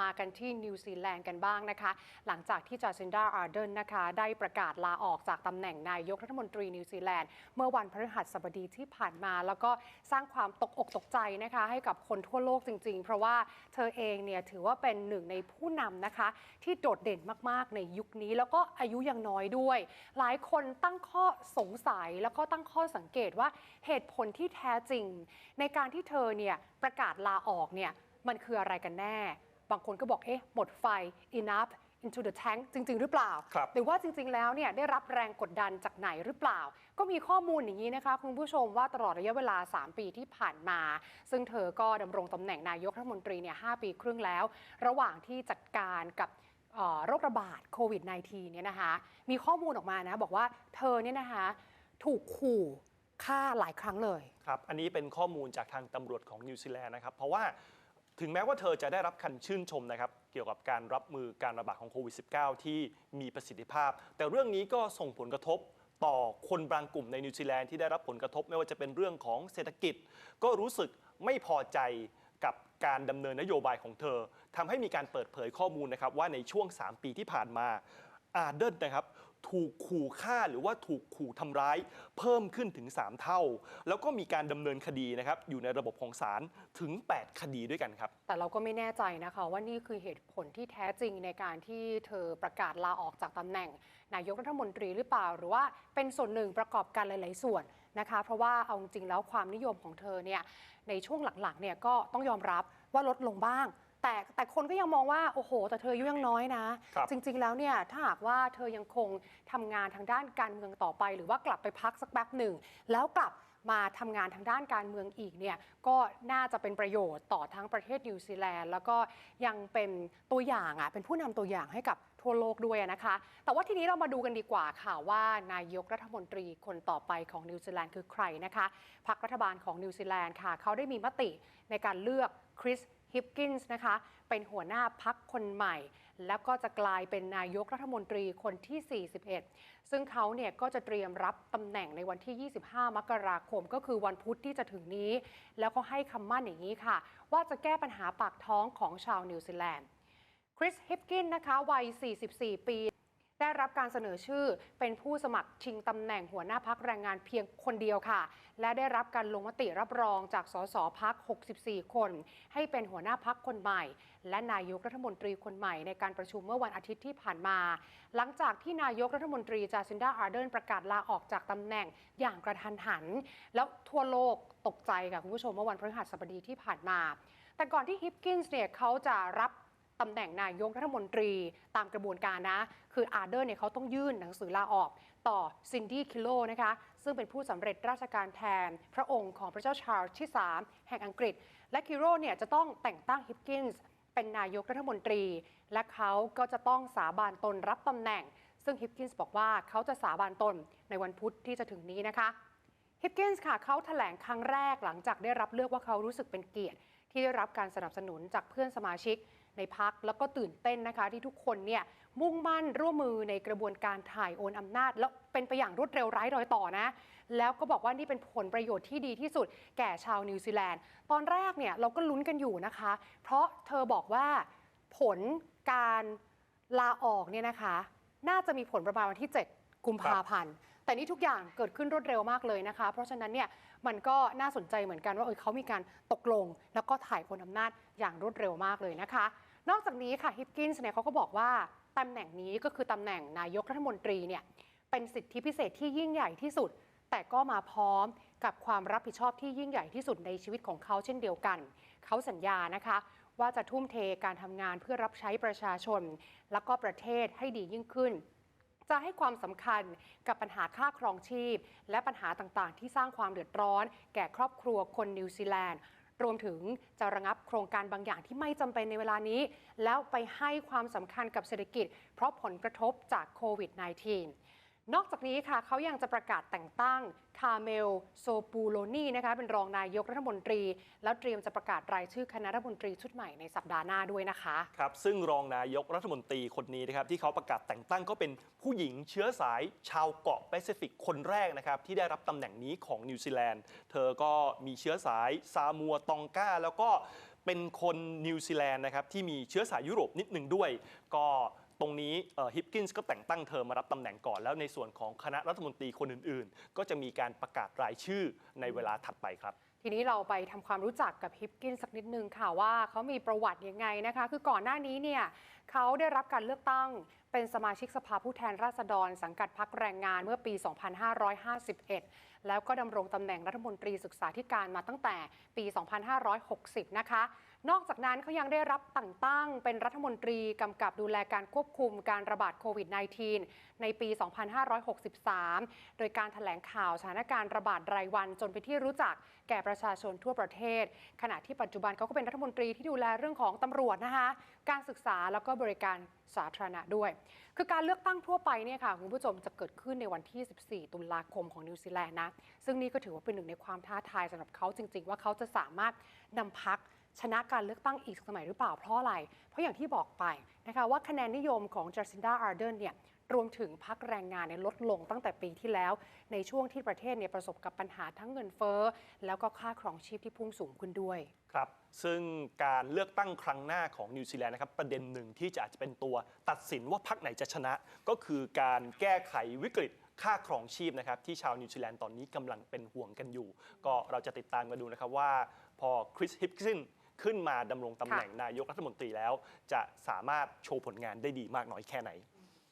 มากันที่นิวซีแลนด์กันบ้างนะคะ หลังจากที่จาซินดาอาร์เดนนะคะ ได้ประกาศลาออกจากตำแหน่งนายกรัฐมนตรีนิวซีแลนด์ เมื่อวันพฤหัสบดีที่ผ่านมา แล้วก็สร้างความตกอกตกใจนะคะ ให้กับคนทั่วโลกจริง ๆ เพราะว่าเธอเองเนี่ยถือว่าเป็นหนึ่งในผู้นำนะคะ ที่โดดเด่นมากๆในยุคนี้ แล้วก็อายุยังน้อยด้วย หลายคนตั้งข้อสงสัยแล้วก็ตั้งข้อสังเกตว่าเหตุผลที่แท้จริง ในการที่เธอเนี่ยประกาศลาออกเนี่ยมันคืออะไรกันแน่ บางคนก็บอกเอ๊ะหมดไฟ enough into the tank จริง ๆ หรือเปล่าครับหรือว่าจริง ๆ แล้วเนี่ยได้รับแรงกดดันจากไหนหรือเปล่า ก็มีข้อมูลอย่างนี้นะคะ คุณผู้ชมว่าตลอดระยะเวลา 3 ปีที่ผ่านมา ซึ่งเธอก็ดำรงตำแหน่งนายกรัฐมนตรีเนี่ยหปีครึ่งแล้ว ระหว่างที่จัดการกับเอ่อโรคระบาดโควิด -19 เนี่ยนะคะ มีข้อมูลออกมานะ บอกว่าเธอเนี่ยนะคะถูกขู่ฆ่าหลายครั้งเลย ครับ อันนี้เป็นข้อมูลจากทางตำรวจของนิวซีแลนด์นะครับ เพราะว่า ถึงแม้ว่าเธอจะได้รับคันชื่นชมนะครับ เกี่ยวกับการรับมือการระบาดของโควิด -19 ที่มีประสิทธิภาพ แต่เรื่องนี้ก็ส่งผลกระทบต่อคนบางกลุ่มในนิวซีแลนด์ที่ได้รับผลกระทบไม่ว่าจะเป็นเรื่องของเศรษฐกิจ ก็รู้สึกไม่พอใจกับการดำเนินนโยบายของเธอทำให้มีการเปิดเผยข้อมูลนะครับว่าในช่วง 3 ปีที่ผ่านมาอาเดนนะครับ ถูกขู่ฆ่าหรือว่าถูกขู่ทำร้าย เพิ่มขึ้นถึง 3 เท่า แล้วก็มีการดำเนินคดีนะครับอยู่ในระบบของศาลถึง 8 คดีด้วยกันครับ แต่เราก็ไม่แน่ใจนะคะ ว่านี่คือเหตุผลที่แท้จริงในการที่เธอประกาศลาออกจากตำแหน่ง นายกรัฐมนตรีหรือเปล่า หรือว่าเป็นส่วนหนึ่งประกอบกันหลาย ๆ ส่วนนะคะ เพราะว่าเอาจริงแล้วความนิยมของเธอเนี่ยในช่วงหลัง ๆ เนี่ยก็ต้องยอมรับว่าลดลงบ้าง แต่แต่คนก็ยังมองว่า โอ้โห แต่เธออายุยังน้อยนะ ครับจริง ๆ แล้วเนี่ยถ้าหากว่าเธอยังคงทำงานทางด้านการเมืองต่อไป หรือว่ากลับไปพักสักแป๊บหนึ่ง แล้วกลับมาทำงานทางด้านการเมืองอีกเนี่ยก็น่าจะเป็นประโยชน์ต่อทั้งประเทศนิวซีแลนด์ แล้วก็ยังเป็นตัวอย่างอะเป็นผู้นำตัวอย่างให้กับทั่วโลกด้วยนะคะ แต่ว่าทีนี้เรามาดูกันดีกว่าค่ะว่านายกรัฐมนตรีคนต่อไปของนิวซีแลนด์คือใครนะคะพรรครัฐบาลของนิวซีแลนด์ค่ะเขาได้มีมติในการเลือกคริส ฮิปกินส์นะคะ เป็นหัวหน้าพักคนใหม่ แล้วก็จะกลายเป็นนายกรัฐมนตรีคนที่ 41 ซึ่งเขาเนี่ยก็จะเตรียมรับตำแหน่งในวันที่ 25 มกราคมก็คือวันพุธที่จะถึงนี้ แล้วก็ให้คำมั่นอย่างนี้ค่ะ ว่าจะแก้ปัญหาปากท้องของชาวนิวซีแลนด์คริสฮิปกินนะคะวัย 44 ปี ได้รับการเสนอชื่อเป็นผู้สมัครชิงตำแหน่งหัวหน้าพักแรงงานเพียงคนเดียวค่ะ และได้รับการลงมติรับรองจากสสพัก 64 คน ให้เป็นหัวหน้าพักคนใหม่ และนายกรัฐมนตรีคนใหม่ในการประชุมเมื่อวันอาทิตย์ที่ผ่านมา หลังจากที่นายกรัฐมนตรีจาซินดาอาร์เดนประกาศลาออกจากตำแหน่งอย่างกระทันหัน แล้วทั่วโลกตกใจค่ะคุณผู้ชมเมื่อวันพฤหัสบดีที่ผ่านมา แต่ก่อนที่ฮิปกินส์เนี่ยเขาจะรับ ตำแหน่งนายกรัฐมนตรีตามกระบวนการนะ คืออาร์เดอร์เนี่ยเขาต้องยื่นหนังสือลาออก ต่อซินดี้คิโลนะคะ ซึ่งเป็นผู้สำเร็จราชการแทนพระองค์ของพระเจ้าชาร์ลส์ที่ 3 แห่งอังกฤษ และคิโลเนี่ยจะต้องแต่งตั้งฮิปกินส์เป็นนายกรัฐมนตรี และเขาก็จะต้องสาบานตนรับตำแหน่ง ซึ่งฮิปกินส์บอกว่าเขาจะสาบานตนในวันพุธที่จะถึงนี้นะคะฮิปกินส์ค่ะเขาแถลงครั้งแรกหลังจากได้รับเลือกว่าเขารู้สึกเป็นเกียรติ ที่ได้รับการสนับสนุนจากเพื่อนสมาชิกในพักแล้วก็ตื่นเต้นนะคะที่ทุกคนเนี่ยมุ่งมั่นร่วมมือในกระบวนการถ่ายโอนอำนาจ แล้วเป็นไปอย่างรวดเร็วร้ายรอยต่อนะ แล้วก็บอกว่านี่เป็นผลประโยชน์ที่ดีที่สุดแก่ชาวนิวซีแลนด์ ตอนแรกเนี่ยเราก็ลุ้นกันอยู่นะคะ เพราะเธอบอกว่าผลการลาออกเนี่ยนะคะ น่าจะมีผลประมาณวันที่ 7 กุมภาพันธ์ แต่นี่ทุกอย่างเกิดขึ้นรวดเร็วมากเลยนะคะ เพราะฉะนั้นเนี่ยมันก็น่าสนใจเหมือนกันว่าเออเขามีการตกลง แล้วก็ถ่ายคนอำนาจอย่างรวดเร็วมากเลยนะคะ นอกจากนี้ค่ะฮิปกินส์เนี่ยเขาก็บอกว่าตำแหน่งนี้ก็คือตำแหน่งนายกรัฐมนตรีเนี่ยเป็นสิทธิพิเศษที่ยิ่งใหญ่ที่สุด แต่ก็มาพร้อมกับความรับผิดชอบที่ยิ่งใหญ่ที่สุดในชีวิตของเขาเช่นเดียวกัน เขาสัญญานะคะว่าจะทุ่มเทการทำงานเพื่อรับใช้ประชาชน แล้วก็ประเทศให้ดียิ่งขึ้น จะให้ความสำคัญกับปัญหาค่าครองชีพ และปัญหาต่างๆ ที่สร้างความเดือดร้อน แก่ครอบครัวคนนิวซีแลนด์ รวมถึงจะระงับโครงการบางอย่างที่ไม่จำเป็นในเวลานี้ แล้วไปให้ความสำคัญกับเศรษฐกิจ เพราะผลกระทบจากโควิด -19 นอกจากนี้ค่ะเขายังจะประกาศแต่งตั้งคาเมลโซปูโลนีนะคะเป็นรองนายกรัฐมนตรี แล้วเตรียมจะประกาศรายชื่อคณะรัฐมนตรีชุดใหม่ในสัปดาห์หน้าด้วยนะคะครับซึ่งรองนายกรัฐมนตรีคนนี้นะครับที่เขาประกาศแต่งตั้งก็เป็นผู้หญิงเชื้อสายชาวเกาะแปซิฟิกคนแรกนะครับที่ได้รับตำแหน่งนี้ของนิวซีแลนด์ เธอก็มีเชื้อสายซามัวตองกาแล้วก็เป็นคนนิวซีแลนด์นะครับที่มีเชื้อสายยุโรปนิดหนึ่งด้วย ก็ รงนี้ฮิปกินส์ก็แต่งตั้งเธอมารับตำแหน่งก่อน แล้วในส่วนของคณะรัฐมนตรีคนอื่น ๆ ก็จะมีการประกาศรายชื่อในเวลาถัดไปครับทีนี้เราไปทำความรู้จักกับฮิปกินสักนิดนึงค่ะว่าเขามีประวัติยังไงนะคะ คือก่อนหน้านี้เนี่ยเขาได้รับการเลือกตั้งเป็นสมาชิกสภาผู้แทนราษฎร สังกัดพักแรงงานเมื่อปี 2551 แล้วก็ดำรงตำแหน่งรัฐมนตรีศึกษาธิการมาตั้งแต่ปี 2560 นะคะ นอกจากนั้นเขายังได้รับแต่งตั้งเป็นรัฐมนตรีกำกับดูแลการควบคุมการระบาดโควิด -19 ในปี 2563 โดยการถแถลงข่าวสถานการณ์ระบาดรายวันจนเป็นที่รู้จักแก่ประชาชนทั่วประเทศ ขณะที่ปัจจุบันเขาก็เป็นรัฐมนตรีที่ดูแลเรื่องของตำรวจนะคะ การศึกษาแล้วก็บริการสาธารณะด้วย คือการเลือกตั้งทั่วไปเนี่ยค่ะคุณผู้ชมจะเกิดขึ้นในวันที่ 14 ตุลาคมของนิวซีแลนด์นะ ซึ่งนี่ก็ถือว่าเป็นหนึ่งในความท้าทายสำหรับเขาจริง ๆ ว่าเขาจะสามารถนำพัก ชนะการเลือกตั้งอีกสมัยหรือเปล่าเพราะอะไร เพราะอย่างที่บอกไปนะคะว่าคะแนนนิยมของจ a ซินดาอาร์เดนเนี่ยรวมถึงพักแรงงานเนี่ยลดลงตั้งแต่ปีที่แล้ว ในช่วงที่ประเทศเนี่ยประสบกับปัญหาทั้งเงินเฟ้อ แล้วก็ค่าครองชีพที่พุ่งสูงขึ้นด้วย ครับ ซึ่งการเลือกตั้งครั้งหน้าของนิวซีแลนด์นะครับ ประเด็นหนึ่งที่จะอาจจะเป็นตัวตัดสินว่าพรรคไหนจะชนะ ก็คือการแก้ไขวิกฤตค่าครองชีพนะครับที่ชาวนิวซีแลนด์ตอนนี้กำลังเป็นห่วงกันอยู่ ก็เราจะติดตามกันดูนะครับว่าพอคริสฮิปกิน ขึ้นมาดำรงตำแหน่งนายกรัฐมนตรีแล้ว จะสามารถโชว์ผลงานได้ดีมากน้อยแค่ไหน